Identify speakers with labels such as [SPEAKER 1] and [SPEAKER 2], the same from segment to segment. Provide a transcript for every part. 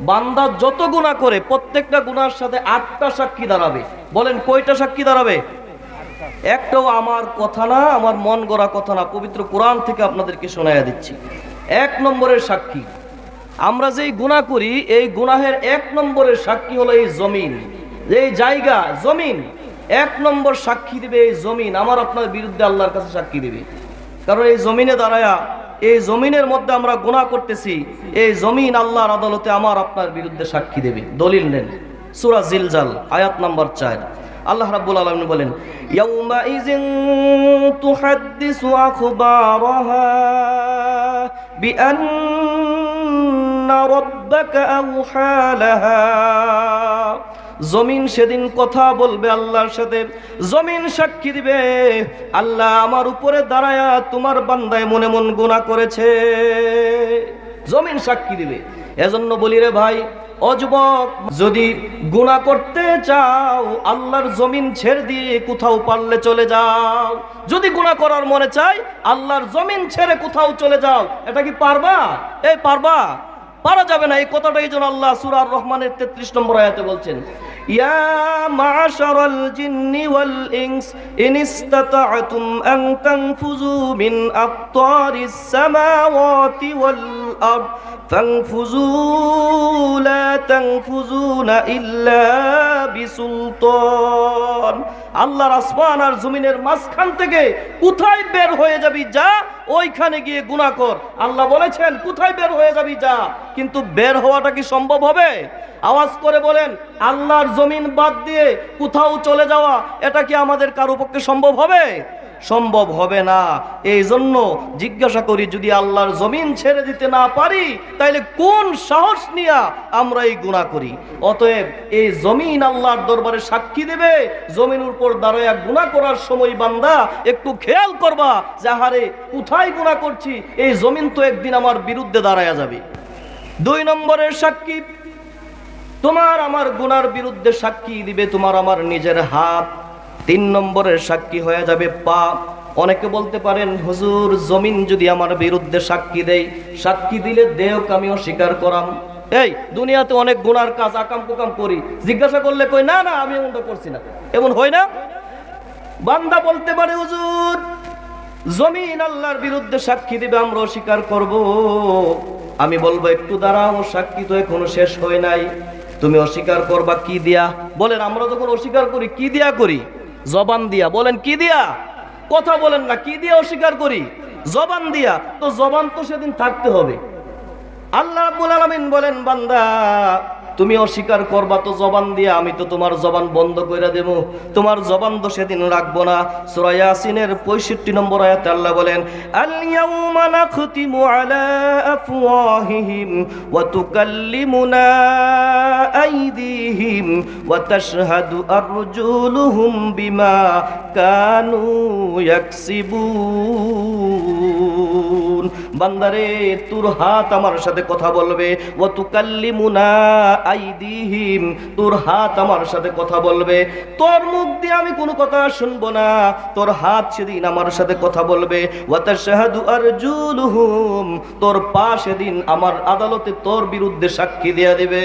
[SPEAKER 1] বান্দা যত গুণা করে, প্রত্যেকটা গুনার সাথে আটটা সাক্ষী দাঁড়াবে। বলেন, কয়টা সাক্ষী দাঁড়াবে? একটাও আমার কথা না, আমার মন গড়া কথা না, পবিত্র কোরআন থেকে আপনাদেরকে শোনাইয়া দিচ্ছি। এক নম্বরের সাক্ষী। আমরা যেই গুনাহ করি, এই গুনাহের এক নম্বরের সাক্ষী হলো এই জমিন। এই জায়গা, জমিন। এক নম্বর সাক্ষী দিবে এই জমিন। আমার আপনার বিরুদ্ধে আল্লাহর কাছে সাক্ষী দিবে। কারণ এই জমিনে দাঁড়ায়া এই জমিনের মধ্যে আমরা গুণা করতেছি, এই জমিন আল্লাহর আদালতে আমার আপনার বিরুদ্ধে সাক্ষী দেবে। দলিল নেন। সুরা জিলজাল, আয়াত নাম্বার 4 আল্লাহ রাব্বুল আলামিন বলেন, ইয়াউমাইযিন তুহাদ্দিসু আখবারাহা বিআন্না রাব্বাকা আওহা জমিন সেদিন কথা বলবে আল্লাহর সাথে। জমিন সাক্ষী দিবে, আল্লাহ আমার উপরে দাঁড়ায়া তোমার বান্দায় মনে মন গুনাহ করেছে। জমিন সাক্ষী দিবে। এজন্য বলি রে ভাই অযুবক যদি গুনাহ করতে চাও, আল্লাহর জমিন ছেড়ে দিয়ে কোথাও পারলে চলে যাও। যদি গুণা করার মনে চাই আল্লাহর জমিন ছেড়ে কোথাও চলে যাও। এটা কি পারবা? এই পারবা? পারা যাবে না। এই কথাটা এই জন্য আল্লাহ সুরার রহমানের তেত্রিশ নম্বর আয়াতে বলছেন, ইয়া জিন্নি ওয়াল ইনস, ইন ইসতাতা'তুম আন তানফুযু মিন আকতারিস সামাওয়াতি ওয়াল আরদ, ফানফুযু, লা তানফুযুনা ইল্লা বিসুলতান। আল্লাহর আসমান আর জমিনের মাঝখান থেকে কোথায় বের হয়ে যাবি যা, ওইখানে গিয়ে গুনাহ কর। আল্লাহ বলেছেন, কোথায় বের হয়ে যাবি যা? কিন্তু বের হওয়াটা কি সম্ভব হবে? আওয়াজ করে বলেন, আল্লাহর জমিন বাদ দিয়ে কোথাও চলে যাওয়া, এটা কি আমাদের কারও পক্ষে সম্ভব হবে? সম্ভব হবে না। এই জন্য জিজ্ঞাসা করি, যদি আল্লাহর জমিন ছেড়ে দিতে না পারি, তাইলে কোন সাহস নিয়া আমরা এই গুণা করি? অতএব এই জমিন আল্লাহর দরবারে সাক্ষী দেবে, জমিনের উপর দাঁড়ায়া গুণা করার সময় বান্দা একটু খেয়াল করবা যাহারে কোথায় গুণা করছি? এই জমিন তো একদিন আমার বিরুদ্ধে দাঁড়ায়া যাবে। দুই নম্বরের সাক্ষী, তোমার আমার গুনার বিরুদ্ধে সাক্ষী দিবে তোমার আমার নিজের হাত। তিন নম্বরের সাক্ষী হয়ে যাবে পা অনেকে বলতে পারেন, হুজুর, জমিন যদি আমার বিরুদ্ধে সাক্ষী দেয় সাক্ষী দিলে দেহকে আমি অস্বীকার করাম। এই, দুনিয়াতে অনেক গুনার কাজ আকাম কুকাম করি। জিজ্ঞাসা করলে কই, না না, আমি এমনটা করছি না। এমন হয় না? বান্দা বলতে পারে, হুজুর জমিন আল্লাহর বিরুদ্ধে সাক্ষী দিবে, আমরা অস্বীকার করব। আমি বলব, একটু দাঁড়াও, সাক্ষী তো এখনও শেষ হয় নাই। তুমি অস্বীকার করবা, কি দিয়া? বলেন, আমরা যখন অস্বীকার করি, কি দিয়া করি? জবান দিয়া। বলেন, কি দিয়া? কথা বলেন না, কি দিয়া অস্বীকার করি? জবান দিয়া। তো জবান তো সেদিন থাকতে হবে। আল্লাহ রাব্বুল আলামিন বলেন, বান্দা তুমি অস্বীকার করবা তো জবান দিয়ে, আমি তো তোমার জবান বন্ধ করে দেব। তোমার জবান তো সেদিন রাখব না। সূরা পঁয়ষট্টি 65 নম্বর আয়াতে আল্লাহ বলেন আইদিহিম ওয়া বিমা কানু ইয়াকসিবুন। বান্দারে, তোর হাত আমার সাথে কথা বলবে। ও তুকাল্লিমুনা আইদিহিম, তোর হাত আমার সাথে কথা বলবে। তোর মুখ দিয়ে আমি কোনো কথা শুনব না, তোর হাত সেদিন আমার সাথে কথা বলবে। তোর পা সেদিন আমার আদালতে তোর বিরুদ্ধে সাক্ষী দেয়া দেবে।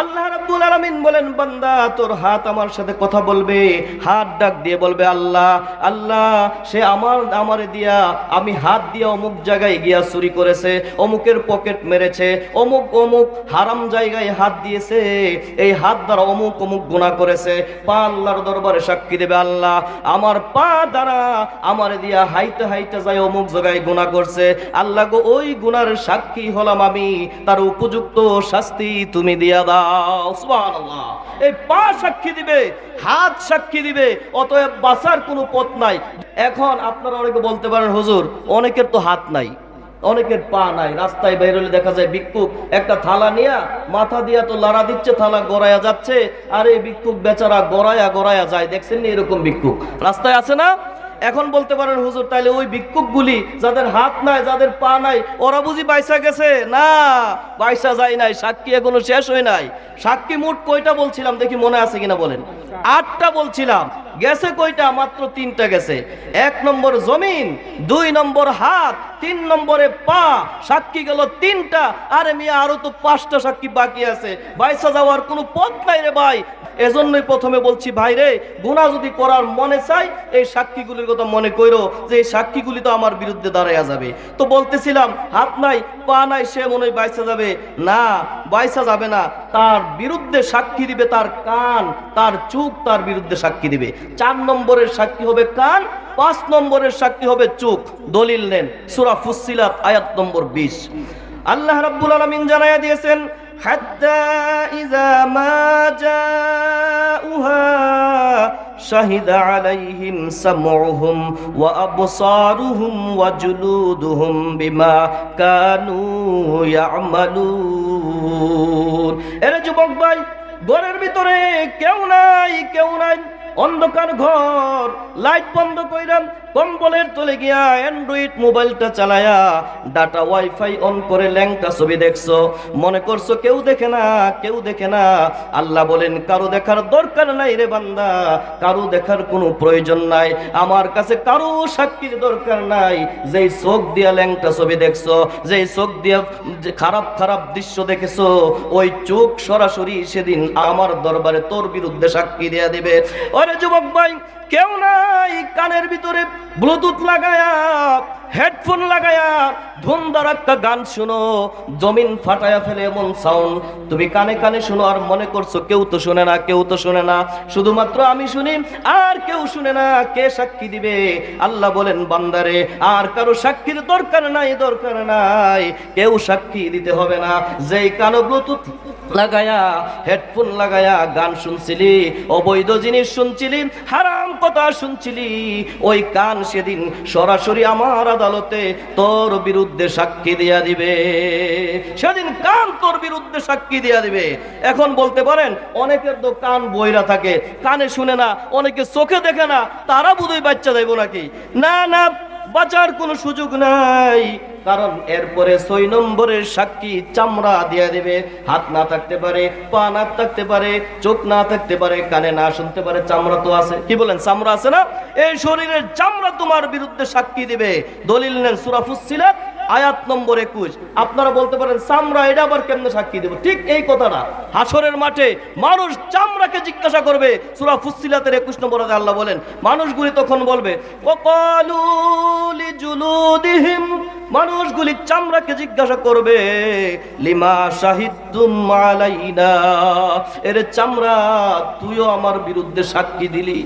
[SPEAKER 1] আল্লাহ রাব্বুল আলামিন বলেন, বান্দা, তোর হাত আমার সাথে কথা বলবে। হাত ডাক দিয়ে বলবে, আল্লাহ আল্লাহ, সে আমার, আমারে দিয়া, আমি হাত দিয়ে অমুক জায়গায় গিয়া চুরি করেছে, অমুকের পকেট মেরেছে, অমুক অমুক হারাম জায়গায় হাত দিয়েছে, এই হাত দ্বারা অমুক অমুক গুণা করেছে। পা আল্লাহর দরবারে সাক্ষী দেবে আল্লাহ, আমার পা দ্বারা আমার দিয়া হাইতে হাইতে যায় অমুক জায়গায় গুণা করছে। আল্লাহ গো, ওই গুনার সাক্ষী হলাম আমি, তার উপযুক্ত শাস্তি তুমি দিয়া দাও। সুবহানাল্লাহ। এই পা সাক্ষী দিবে, হাত সাক্ষী দিবে, অতএব বাঁচার কোনো পথ নাই। এখন আপনারা অনেকে বলতে পারেন, হুজুর, অনেকের তো হাত নাই। অনেকের পা নাই, রাস্তায় বের হলে দেখা যায় ভিক্ষুক একটা থালা নিয়া মাথা দিয়া তো লাড়া দিচ্ছে, থালা গড়ায়া যাচ্ছে, আর এই ভিক্ষুক বেচারা গড়ায়া গড়ায়া যায়। দেখছেন নি এরকম ভিক্ষুক? রাস্তায় আছে না? এখন বলতে পারেন, হুজুর তাহলে ওই ভিক্ষুকগুলি যাদের হাত নাই, যাদের পা নাই, ওরা বুঝি বাইসা গেছে? না, বাইসা যায় নাই, সাক্ষী এখনও শেষ হয় নাই। সাক্ষী মোট কয়টা বলছিলাম, দেখি মনে আছে কিনা বলেন? আটটা বলছিলাম। গেছে কয়টা? মাত্র তিনটা গেছে। এক নম্বর জমিন, দুই নম্বর হাত, তিন নম্বরে পা, সাক্ষী গেল তিনটা। আরে মিয়া, আরও তো পাঁচটা সাক্ষী বাকি আছে। বাইসা যাওয়ার কোনো পথ নাই রে ভাই। এজন্যই প্রথমে বলছি, ভাই রে গুণা যদি করার মনে চাই, এই সাক্ষীগুলির কথা মনে কইরো যে এই সাক্ষীগুলি তো আমার বিরুদ্ধে দাঁড়াইয়া যাবে। তো বলতেছিলাম, হাত নাই, পা নাই, সে মনে হয় বাইসা যাবে। না, বাইসা যাবে না। তার বিরুদ্ধে সাক্ষী দিবে, তার কান, তার চোখ তার বিরুদ্ধে সাক্ষী দিবে। চার নম্বরের সাক্ষী হবে কান, পাঁচ নম্বরের সাক্ষী হবে চোখ। দলিল নেন, সুরা ফুসিলাত আয়াত নম্বর বিশ। আল্লাহ রাব্বুল আলামিন জানাইয়া দিয়েছেন এরে যুবক ভাই, ঘরের ভিতরে কেউ নাই কেউ নাই। অন্ধকার ঘর লাইট বন্ধ কইরাম কম্বলের তলে গিয়া অ্যান্ড্রয়েড মোবাইলটা চালায়া ডাটা ওয়াইফাই অন করে ল্যাংটা ছবি দেখছ। মনে করছ কেউ দেখে না, কেউ দেখে না। আল্লাহ বলেন, কারও দেখার দরকার নাই রে বান্দা, কারও দেখার কোনো প্রয়োজন নাই। আমার কাছে কারও সাক্ষীর দরকার নাই। যেই চোখ দিয়া ল্যাংটা ছবি দেখছ, যেই চোখ দিয়া খারাপ খারাপ দৃশ্য দেখেছ, ওই চোখ সরাসরি সেদিন আমার দরবারে তোর বিরুদ্ধে সাক্ষী দিয়া দিবে। ওরে যুবক ভাই, কেউ নাই কানের ভিতরে ব্লুটুথ লাগায়া, হেডফোন লাগায়া, ধুমধার একটা গান শুনো, জমিন ফাটায়া ফেলে এমন সাউন্ড তুমি কানে কানে শুনো আর মনে করছ কেউ তো শুনে না, কেউ তো শুনে না। শুধুমাত্র আমি শুনি, আর কেউ শুনে না, কে সাক্ষী দিবে? আল্লাহ বলেন, বান্দারে, আর কারও সাক্ষীর দরকার নাই দরকার নাই। কেউ সাক্ষী দিতে হবে না। যেই কানো ব্লুটুথ লাগায়া, হেডফোন লাগায়া গান শুনছিলি, অবৈধ জিনিস শুনছিলি, হারাম কথা শুনছিলি। ওই কান সেদিন সরাসরি আমার আদালতে তোর বিরুদ্ধে সাক্ষী দিয়া দিবে। সেদিন কান তোর বিরুদ্ধে সাক্ষী দিয়া দিবে। এখন বলতে পারেন, অনেকের তো কান বইরা থাকে, কানে শুনে না, অনেকে চোখে দেখে না, তারা বুধই বাচ্চা দেব নাকি? না না বাঁচার কোনো সুযোগ নাই। কারণ এরপরে ছয় নম্বরের সাক্ষী চামড়া দিয়ে দেবে। হাত না থাকতে পারে, পা না থাকতে পারে, চোখ না থাকতে পারে, কানে না শুনতে পারে, চামড়া তো আছে। কি বলেন, চামড়া আছে না? এই শরীরের চামড়া তোমার বিরুদ্ধে সাক্ষী দিবে। দলিল নেন সুরা ফুসিলাত আয়াত নম্বর একুশ। আপনারা বলতে পারেন, চামড়া, এটা আবার কেমনে সাক্ষী দেবো? ঠিক এই কথাটা। হাসরের মাঠে মানুষ চামড়াকে জিজ্ঞাসা করবে। সুরা ফুসিলাতের একুশ নম্বর আল্লাহ বলেন, মানুষগুলি তখন বলবে, ওয়াকালু লিজুলুদিহিম মানুষগুলি চামড়াকে জিজ্ঞাসা করবে, লিমা শাহিদুম আলাইনা? এর চামড়া, তুইও আমার বিরুদ্ধে সাক্ষী দিলি।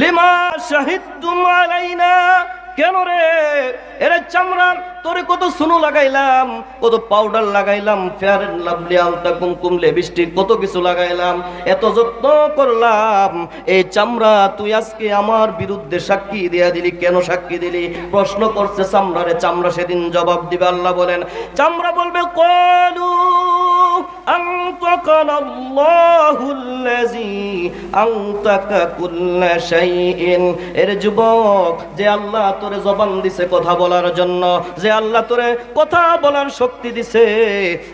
[SPEAKER 1] লিমা শাহিদুম কেন রে? এর চামড়া তোরে কত সুনু লাগাইলাম কত পাউডার লাগাইলাম ফেয়ার এন্ড লাভলি আলতা কুমকুম লিপস্টিক কত কিছু লাগাইলাম এত যত্ন করলাম এই চামড়া তুই আজকে আমার বিরুদ্ধে সাক্ষী দিয়া দিলি কেন সাক্ষী দিলি প্রশ্ন করছে চামড়ারে চামড়া সেদিন জবাব দিবে আল্লাহ বলেন চামড়া বলবে কলু أنطقنا الله الذي أنطق كل شيء এর যুবক যে আল্লাহ তোরে জবান দিছে কথা বলার জন্য যে আল্লাহ তোরে কথা বলার শক্তি দিছে।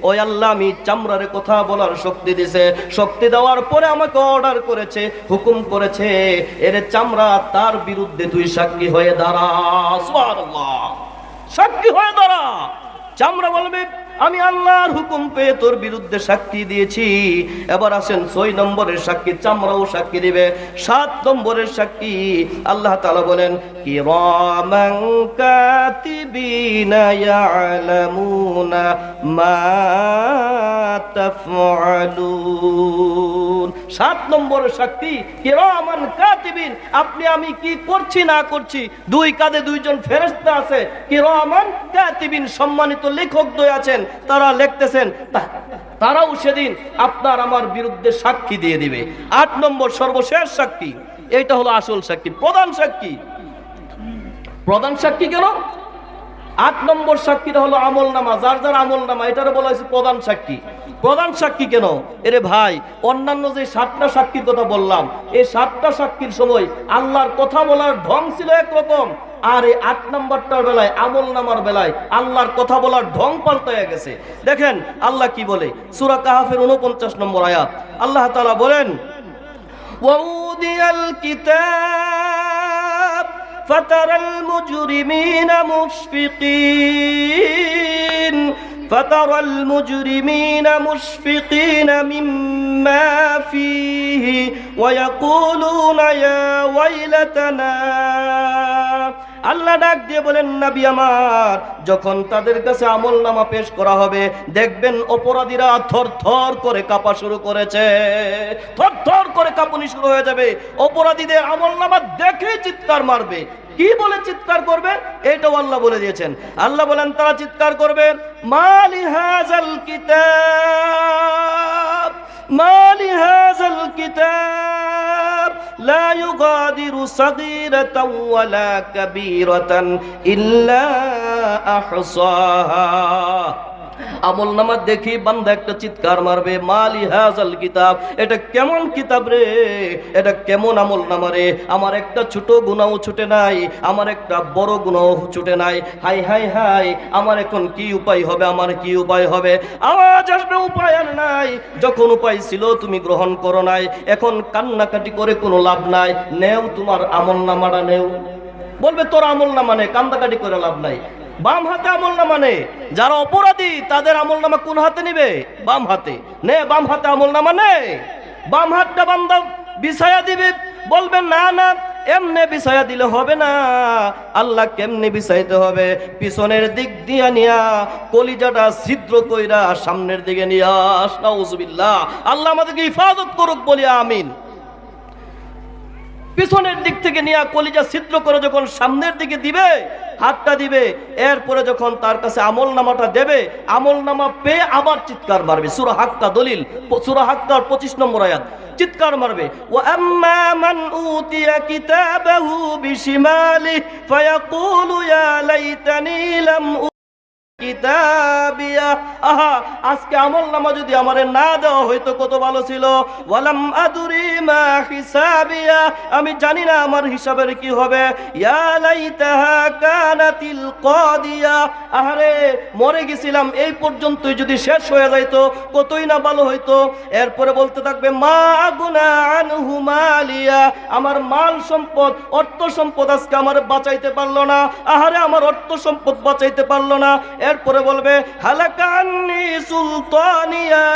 [SPEAKER 1] ওই আল্লাহ আমি চামড়ারে কথা বলার শক্তি দিছে। শক্তি দেওয়ার পরে আমাকে অর্ডার করেছে, হুকুম করেছে, এর চামড়া তার বিরুদ্ধে তুই সাক্ষী হয়ে দাঁড়া। সাক্ষী হয়ে দাঁড়া। চামড়া বলবে আমি আল্লাহর হুকুম পেয়ে তোর বিরুদ্ধে সাক্ষী দিয়েছি। এবার আসেন ছয় নম্বরের সাক্ষী, চামড়াও সাক্ষী দিবে। সাত নম্বরের সাক্ষী, আল্লাহ তালা বলেন সাত নম্বরের সাক্ষী কিরামান কাতিবিন, আপনি আমি কি করছি না করছি? দুই কাঁধে দুইজন ফেরেশতা আছে কিরামান কাতিবিন সম্মানিত লেখক দ্বয় আছেন। তারা লিখতেছেন তারাও সেদিন আপনার আমার বিরুদ্ধে সাক্ষী দিয়ে দিবে। আট নম্বর সর্বশেষ সাক্ষী, এইটা হলো আসল সাক্ষী, প্রধান সাক্ষী। প্রধান সাক্ষী কেন? আট নম্বর সাক্ষীটা হলো আমল নামা, যার যার আমল নামা, এটারও বলা হয়েছে প্রধান সাক্ষী। প্রধান সাক্ষী কেন? এরে ভাই, অন্যান্য যে সাতটা সাক্ষীর কথা বললাম, এই সাতটা সাক্ষীর সময় আল্লাহর কথা বলার ঢং ছিল একরকম। আর এই আট নম্বরটার বেলায় আমল নামার বেলায় আল্লাহর কথা বলার ঢং পাল্টাইয়া গেছে দেখেন আল্লাহ কি বলে সুরা কাহাফের উনপঞ্চাশ নম্বর আয়াত আল্লাহ তাআলা বলেন وأوذي أوذي الكتاب فترى المجرمين مشفقين فترى المجرمين مشفقين مما فيه ويقولون يا ويلتنا আল্লাহ ডাক দিয়ে বলেন, নাবি আমার, যখন তাদের কাছে আমল নামা পেশ করা হবে, দেখবেন অপরাধীরা থর থর করে কাঁপা শুরু করেছে। থর থর করে কাঁপুনি শুরু হয়ে যাবে। অপরাধীদের আমল নামা দেখে চিৎকার মারবে। কি বলে চিৎকার করবে? এটাও আল্লাহ বলে দিয়েছেন। আল্লাহ বলেন, তারা চিৎকার করবে, মালি হাজাল কিতাব। ما لهذا الكتاب؟ لا يغادر صغيرة ولا كبيرة إلا أحصاها. আমল নামা দেখি বান্দা একটা চিৎকার মারবে, মালি হাজাল কিতাব, এটা কেমন কিতাব রে? এটা কেমন আমল নামা রে? আমার একটা ছোট গুণাও ছুটে নাই, আমার একটা বড় গুণাও ছুটে নাই। হাই হাই হাই, আমার এখন কি উপায় হবে? আমার কি উপায় হবে? আওয়াজ আসবে, উপায় আর নাই। যখন উপায় ছিল, তুমি গ্রহণ করো নাই। এখন কান্নাকাটি করে কোনো লাভ নাই। নেও তোমার আমল নামাটা, নেও। বলবে, তোর আমল নে কান্দাকাটি করে লাভ নাই। বাম হাতে আমল নামা নে। যারা অপরাধী, তাদের আমল নামা কোন হাতে নিবে? বাম হাতে। নে, বাম হাতে আমল নামা নে। বাম হাতটা বান্দা বিছায়া দিবে। বলবে, না না, এমনে বিছায়া দিলে হবে না। আল্লাহ কেমনে বিছাইতে হবে? পিছনের দিক দিয়া নিয়া, কলিজাটা ছিদ্র কইরা সামনের দিকে নিয়া নাউজুবিল্লাহ। আল্লাহ আমাদেরকে হিফাজত করুক বলি, আমিন। পিছনের দিক থেকে নিয়ে কলিজা ছিদ্র করে যখন সামনের দিকে দিবে হাতটা দিবে, এরপরে যখন তার কাছে আমল নামাটা দেবে আমল নামা পেয়ে আবার চিৎকার মারবে। সুরা হাক্কা দলিল, সুরা হাক্কার পঁচিশ নম্বর আয়াত। চিৎকার মারবে ও আম্মা মান উতিয়া কিতাবাহু বিশিমালি, ফায়াকুলু ইয়া লাইতানি লাম আহা, আজকে আমল নামা যদি আমারে না দেওয়া হয়তো কত ভালো ছিল। ওয়ালাম আদুরি মা হিসাবিয়া আমি জানি না আমার হিসাবের কি হবে। ইয়া লাইতাহা কানাতিল কাদিয়া। আহারে, মরে গেছিলাম, এই পর্যন্তই যদি শেষ হয়ে যাইতো, কতই না ভালো হইতো। এরপরে বলতে থাকবে, মা আগুনা আনহু মালিয়া। আমার মাল সম্পদ, অর্থ সম্পদ আজকে আমার বাঁচাইতে পারল না। আহারে, আমার অর্থ সম্পদ বাঁচাইতে পারল না। এরপরে বলবে, হালাকান্নি সুলতানিয়া।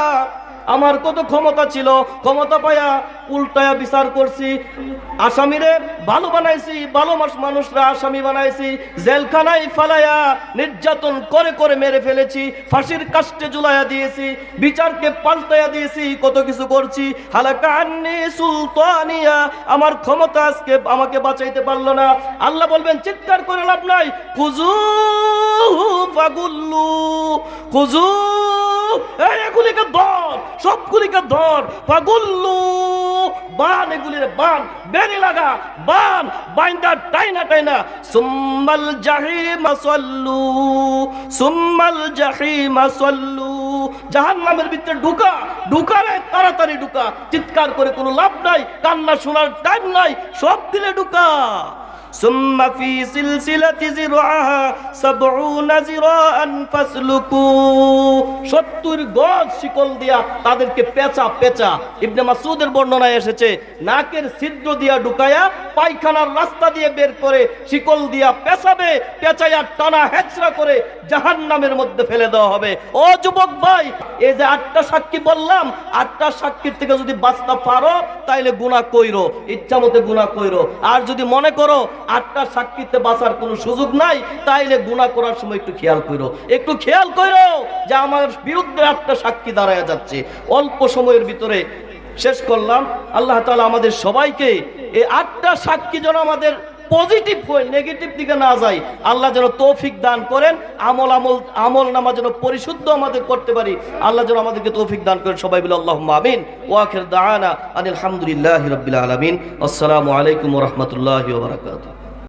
[SPEAKER 1] আমার কত ক্ষমতা ছিল, ক্ষমতা পায়া উল্টায়া বিচার করছি। আসামিরে ভালো বানাইছি, ভালো মানুষরা আসামি বানাইছি। জেলখানায় ফালায়া নির্যাতন করে করে মেরে ফেলেছি, ফাঁসির কাস্টে জুলাইয়া দিয়েছি, বিচারকে পাল্টাইয়া দিয়েছি, কত কিছু করছি। হালাকান্নি সুলতানিয়া, আমার ক্ষমতা আজকে আমাকে বাঁচাইতে পারল না। আল্লাহ বলবেন, চিৎকার করে লাভ নাই। খুজু ফাগুল্লু, খুজু এগুলিকে ধর, সবগুলিকে ধর। পাগুল্লু, বান, এগুলির বান লাগা, বান বাইন্দা টাইনা টাইনা। সুম্মাল সল্লু সুম্মাল সল্লু। জাহান্নামের ভিতরে ঢুকা ঢুকা রে, তাড়াতাড়ি ঢুকা। চিৎকার করে কোনো লাভ নাই, কান্না শোনার টাইম নাই, সব দিলে ঢুকা। ثم في سلسلة زرعها سبعون زراعا فاسلكوا সত্তর গজ শিকল দিয়া তাদেরকে পেঁচা পেঁচা ইবনে মাসুদের বর্ণনায় এসেছে নাকের ছিদ্র দিয়া ঢুকায়া পায়খানার রাস্তা দিয়ে বের করে শিকল দিয়া পেঁচাবে পেঁচাইয়া টানা হেচড়া করে জাহান্নামের মধ্যে ফেলে দেওয়া হবে ও যুবক ভাই এই যে আটটা সাক্ষী বললাম আটটা সাক্ষীর থেকে যদি বাঁচতে পারো তাইলে গুণা কইরো ইচ্ছা মতে গুণা কইরো আর যদি মনে করো আটটা সাক্ষীতে বাঁচার কোনো সুযোগ নাই, তাইলে গুণা করার সময় একটু খেয়াল করো একটু খেয়াল করো যে আমার বিরুদ্ধে আটটা সাক্ষী দাঁড়ায় যাচ্ছে। অল্প সময়ের ভিতরে শেষ করলাম। আল্লাহ তালা আমাদের সবাইকে এই আটটা সাক্ষী যেন আমাদের পজিটিভ হয়ে নেগেটিভ দিকে না যাই, আল্লাহ যেন তৌফিক দান করেন, আমল আমল আমল নামা যেন পরিশুদ্ধ আমাদের করতে পারি, আল্লাহ যেন আমাদেরকে তৌফিক দান করেন, সবাই বলে আল্লাহ আমিন। ওয়াখির দানা আনিল হামদুলিল্লাহ রবিল আলমিন। আসসালামু আলাইকুম রহমতুল্লাহ বারকাতুহ।